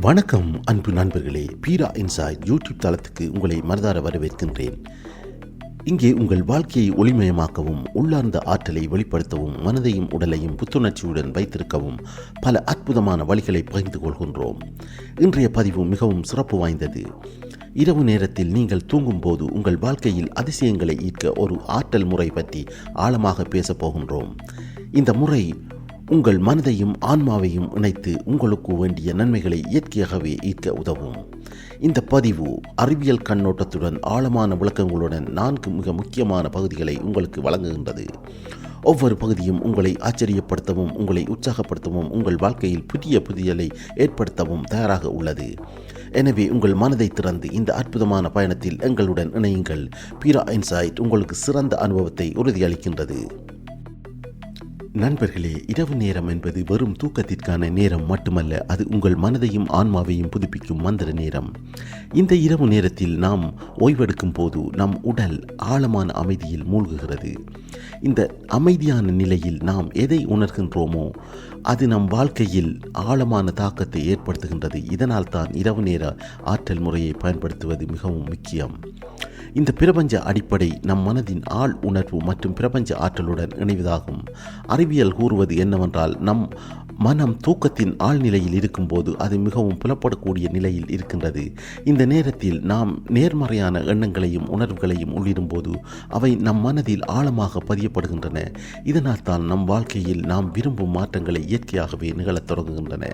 வணக்கம் அன்பு நண்பர்களே. பீரா இன்சாய்ட் யூடியூப் தளத்துக்கு உங்களை மனதார வரவேற்கின்றேன். இங்கே உங்கள் வாழ்க்கையை ஒளிமயமாக்கவும் உள்ளார்ந்த ஆற்றலை வெளிப்படுத்தவும் மனதையும் உடலையும் புத்துணர்ச்சியுடன் வைத்திருக்கவும் பல அற்புதமான வழிகளை பகிர்ந்து கொள்கின்றோம். இன்றைய பதிவு மிகவும் சிறப்பு வாய்ந்தது. இரவு நேரத்தில் நீங்கள் தூங்கும்போது உங்கள் வாழ்க்கையில் அதிசயங்களை ஈர்க்க ஒரு ஆற்றல் முறை பற்றி ஆழமாக பேசப் போகின்றோம். இந்த முறை உங்கள் மனதையும் ஆன்மாவையும் இணைத்து உங்களுக்கு வேண்டிய நன்மைகளை இயற்கையாகவே ஈர்க்க உதவும். இந்த பதிவு அறிவியல் கண்ணோட்டத்துடன் ஆழமான விளக்கங்களுடன் நான்கு மிக முக்கியமான பகுதிகளை உங்களுக்கு வழங்குகின்றது. ஒவ்வொரு பகுதியும் உங்களை ஆச்சரியப்படுத்தவும் உங்களை உற்சாகப்படுத்தவும் உங்கள் வாழ்க்கையில் புதிய புதியலை ஏற்படுத்தவும் தயாராக உள்ளது. எனவே உங்கள் மனதை திறந்து இந்த அற்புதமான பயணத்தில் எங்களுடன் இணையுங்கள். பீரா இன்சைட் உங்களுக்கு சிறந்த அனுபவத்தை உறுதியளிக்கின்றது. நண்பர்களே இரவு நேரம் என்பது வெறும் தூக்கத்திற்கான நேரம் மட்டுமல்ல அது உங்கள் மனதையும் ஆன்மாவையும் புதுப்பிக்கும் மந்திர நேரம். இந்த இரவு நேரத்தில் நாம் ஓய்வெடுக்கும் போது நம் உடல் ஆழமான அமைதியில் மூழ்குகிறது. இந்த அமைதியான நிலையில் நாம் எதை உணர்கின்றோமோ அது நம் வாழ்க்கையில் ஆழமான தாக்கத்தை ஏற்படுத்துகின்றது. இதனால் தான் இரவு நேர ஆற்றல் முறையை பயன்படுத்துவது மிகவும் முக்கியம். இந்த பிரபஞ்ச அடிப்படை நம் மனதின் ஆள் உணர்வு மற்றும் பிரபஞ்ச ஆற்றலுடன் இணைவதாகும். அறிவியல் கூறுவது என்னவென்றால் நம் மனம் தூக்கத்தின் ஆழ்நிலையில் இருக்கும்போது அது மிகவும் புலப்படக்கூடிய நிலையில் இருக்கின்றது. இந்த நேரத்தில் நாம் நேர்மறையான எண்ணங்களையும் உணர்வுகளையும் உள்ளிடும்போது அவை நம் மனதில் ஆழமாக பதியப்படுகின்றன. இதனால் தான் நம் வாழ்க்கையில் நாம் விரும்பும் மாற்றங்களை இயற்கையாகவே நிகழத் தொடங்குகின்றன.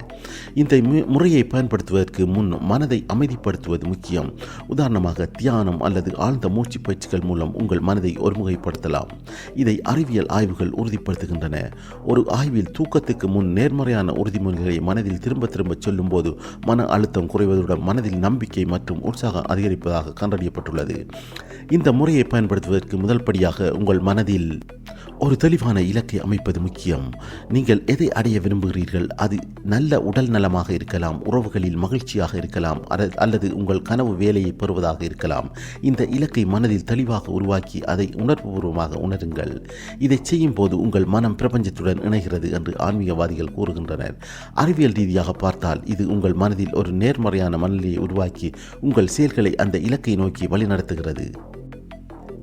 இந்த முறையை பயன்படுத்துவதற்கு முன் மனதை அமைதிப்படுத்துவது முக்கியம். உதாரணமாக தியானம் அல்லது ஆழ்ந்த மூச்சு பயிற்சிகள் மூலம் உங்கள் மனதை ஒருமுகைப்படுத்தலாம். இதை அறிவியல் ஆய்வுகள் உறுதிப்படுத்துகின்றன. ஒரு ஆய்வில் தூக்கத்துக்கு முன் நேர் நேர்மறையான உறுதிமொழிகளை மனதில் திரும்ப திரும்ப சொல்லும்போது மன அழுத்தம் குறைவதுடன் மனதில் நம்பிக்கை மற்றும் உற்சாகம் அதிகரிப்பதாக கண்டறியப்பட்டுள்ளது. இந்த முறையை பயன்படுத்துவதற்கு முதல் படியாக உங்கள் மனதில் ஒரு தெளிவான இலக்கை அமைப்பது முக்கியம். நீங்கள் எதை அடைய விரும்புகிறீர்கள்? அது நல்ல உடல் நலமாக இருக்கலாம் உறவுகளில் மகிழ்ச்சியாக இருக்கலாம் அல்லது உங்கள் கனவு வேலையை பெறுவதாக இருக்கலாம். இந்த இலக்கை மனதில் தெளிவாக உருவாக்கி அதை உணர்வுபூர்வமாக உணருங்கள். இதை செய்யும் போது உங்கள் மனம் பிரபஞ்சத்துடன் இணைகிறது என்று ஆன்மீகவாதிகள் கூறுகிறார் கூறுகின்றனர். அறிவியல் ரீதியாக பார்த்தால் இது உங்கள் மனதில் ஒரு நேர்மறையான மனநிலையை உருவாக்கி உங்கள் செயல்களை அந்த இலக்கை நோக்கி வழிநடத்துகிறது.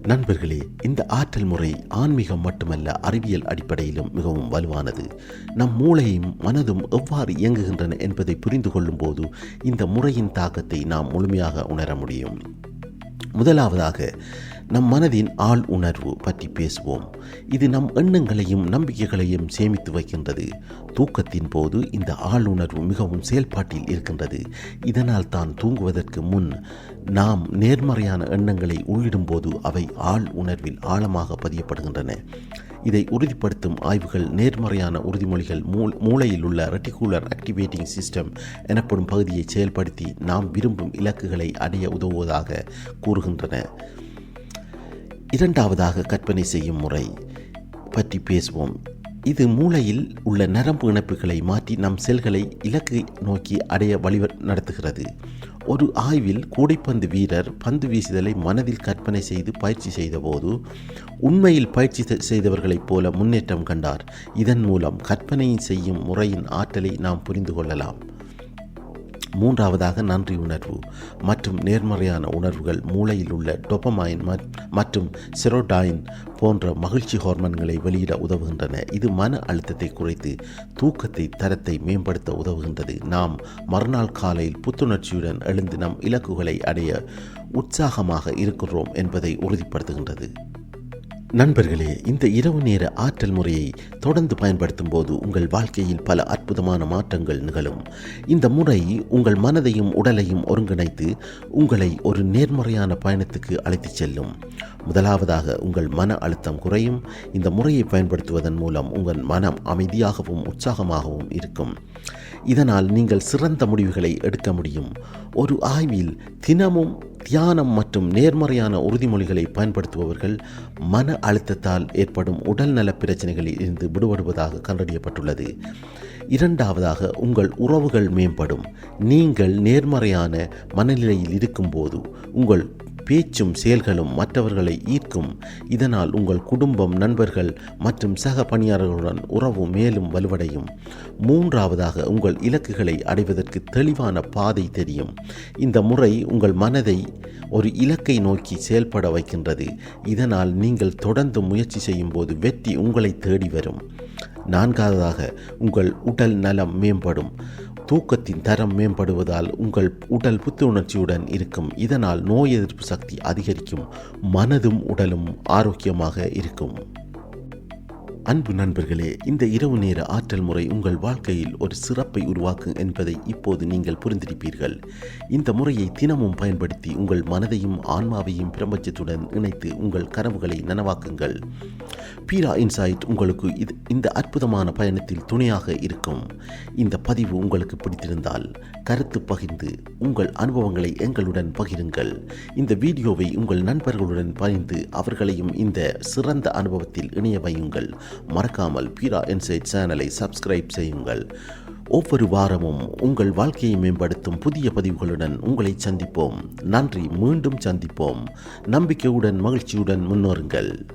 நண்பர்களே இந்த ஆற்றல் முறை ஆன்மீகம் மட்டுமல்ல அறிவியல் அடிப்படையிலும் மிகவும் வலுவானது. நம் மூளையும் மனதும் எவ்வாறு இயங்குகின்றன என்பதை புரிந்து கொள்ளும் போது இந்த முறையின் தாக்கத்தை நாம் முழுமையாக உணர முடியும். முதலாவதாக நம் மனதின் ஆள் உணர்வு பற்றி பேசுவோம். இது நம் எண்ணங்களையும் நம்பிக்கைகளையும் சேமித்து வைக்கின்றது. தூக்கத்தின் போது இந்த ஆள் உணர்வு மிகவும் செயல்பாட்டில் இருக்கின்றது. இதனால் தான் தூங்குவதற்கு முன் நாம் நேர்மறையான எண்ணங்களை உள்ளிடும்போது அவை ஆள் உணர்வில் ஆழமாக பதியப்படுகின்றன. இதை உறுதிப்படுத்தும் ஆய்வுகள் நேர்மறையான உறுதிமொழிகள் மூளையில் உள்ள ரெட்டிகுலர் ஆக்டிவேட்டிங் சிஸ்டம் எனப்படும் பகுதியை செயல்படுத்தி நாம் விரும்பும் இலக்குகளை அடைய உதவுவதாக கூறுகின்றன. இரண்டாவதாக கற்பனை செய்யும் முறை. பற்றி பேசுவோம். இது மூளையில் உள்ள நரம்பு இணைப்புகளை மாற்றி நம் செல்களை இலக்கை நோக்கி அடைய வழி நடத்துகிறது. ஒரு ஆய்வில் கூடைப்பந்து வீரர் பந்து வீசுதலை மனதில் கற்பனை செய்து பயிற்சி செய்தபோது உண்மையில் பயிற்சி செய்தவர்களைப் போல முன்னேற்றம் கண்டார். இதன் மூலம் கற்பனை செய்யும் முறையின் ஆற்றலை நாம் புரிந்து கொள்ளலாம். மூன்றாவதாக நன்றி உணர்வு மற்றும் நேர்மறையான உணர்வுகள் மூளையில் உள்ள டொபமைன் மற்றும் செரோடாயின் போன்ற மகிழ்ச்சி ஹார்மோன்களை வெளியிட உதவுகின்றன. இது மன அழுத்தத்தை குறைத்து தூக்கத்தை தரத்தை மேம்படுத்த உதவுகின்றது. நாம் மறுநாள் காலையில் புத்துணர்ச்சியுடன் எழுந்து நம் இலக்குகளை அடைய உற்சாகமாக இருக்கிறோம் என்பதை உறுதிப்படுத்துகின்றது. நண்பர்களே இந்த இரவு நேர ஆற்றல் முறையை தொடர்ந்து பயன்படுத்தும் போது உங்கள் வாழ்க்கையில் பல அற்புதமான மாற்றங்கள் நிகழும். இந்த முறை உங்கள் மனதையும் உடலையும் ஒருங்கிணைத்து உங்களை ஒரு நேர்மறையான பயணத்துக்கு அழைத்துச் செல்லும். முதலாவதாக உங்கள் மன அழுத்தம் குறையும். இந்த முறையை பயன்படுத்துவதன் மூலம் உங்கள் மனம் அமைதியாகவும் உற்சாகமாகவும் இருக்கும். இதனால் நீங்கள் சிறந்த முடிவுகளை எடுக்க முடியும். ஒரு ஆய்வில் தினமும் தியானம் மற்றும் நேர்மறையான உறுதிமொழிகளை பயன்படுத்துபவர்கள் மன அழுத்தத்தால் ஏற்படும் உடல்நல பிரச்சனைகளில் இருந்து விடுபடுவதாக கண்டறியப்பட்டுள்ளது. இரண்டாவதாக உங்கள் உறவுகள் மேம்படும். நீங்கள் நேர்மறையான மனநிலையில் இருக்கும்போது உங்கள் பேச்சும் செயல்களும் மற்றவர்களை ஈர்க்கும். இதனால் உங்கள் குடும்பம் நண்பர்கள் மற்றும் சக பணியாளர்களுடன் உறவு மேலும் வலுவடையும். மூன்றாவதாக உங்கள் இலக்குகளை அடைவதற்கு தெளிவான பாதை தெரியும். இந்த முறை உங்கள் மனதை ஒரு இலக்கை நோக்கி செயல்பட வைக்கின்றது. இதனால் நீங்கள் தொடர்ந்து முயற்சி செய்யும் போது வெற்றி உங்களை தேடி வரும். நான்காவதாக உங்கள் உடல் நலம் மேம்படும். தூக்கத்தின் தரம் மேம்படுவதால் உங்கள் உடல் புத்துணர்ச்சியுடன் இருக்கும். இதனால் நோய் எதிர்ப்பு சக்தி அதிகரிக்கும். மனதும் உடலும் ஆரோக்கியமாக இருக்கும். அன்பு நண்பர்களே இந்த இரவு நேர ஆற்றல் முறை உங்கள் வாழ்க்கையில் ஒரு சிறப்பை உருவாக்கும் என்பதை இப்போது நீங்கள் புரிந்திருப்பீர்கள். இந்த முறையை தினமும் பயன்படுத்தி உங்கள் மனதையும் ஆன்மாவையும் பிரபஞ்சத்துடன் இணைத்து உங்கள் கனவுகளை நனவாக்குங்கள். பீரா இன்சைட் உங்களுக்கு இது இந்த அற்புதமான பயணத்தில் துணையாக இருக்கும். இந்த பதிவு உங்களுக்கு பிடித்திருந்தால் கருத்து பகிர்ந்து உங்கள் அனுபவங்களை எங்களுடன் பகிருங்கள். இந்த வீடியோவை உங்கள் நண்பர்களுடன் பகிர்ந்து அவர்களையும் இந்த சிறந்த அனுபவத்தில் இணைய வையுங்கள். மறக்காமல் பீரா இன்சைட் சேனலை சப்ஸ்கிரைப் செய்யுங்கள். ஒவ்வொரு வாரமும் உங்கள் வாழ்க்கையை மேம்படுத்தும் புதிய பதிவுகளுடன் உங்களை சந்திப்போம். நன்றி மீண்டும் சந்திப்போம். நம்பிக்கையுடன் மகிழ்ச்சியுடன் முன்னோருங்கள்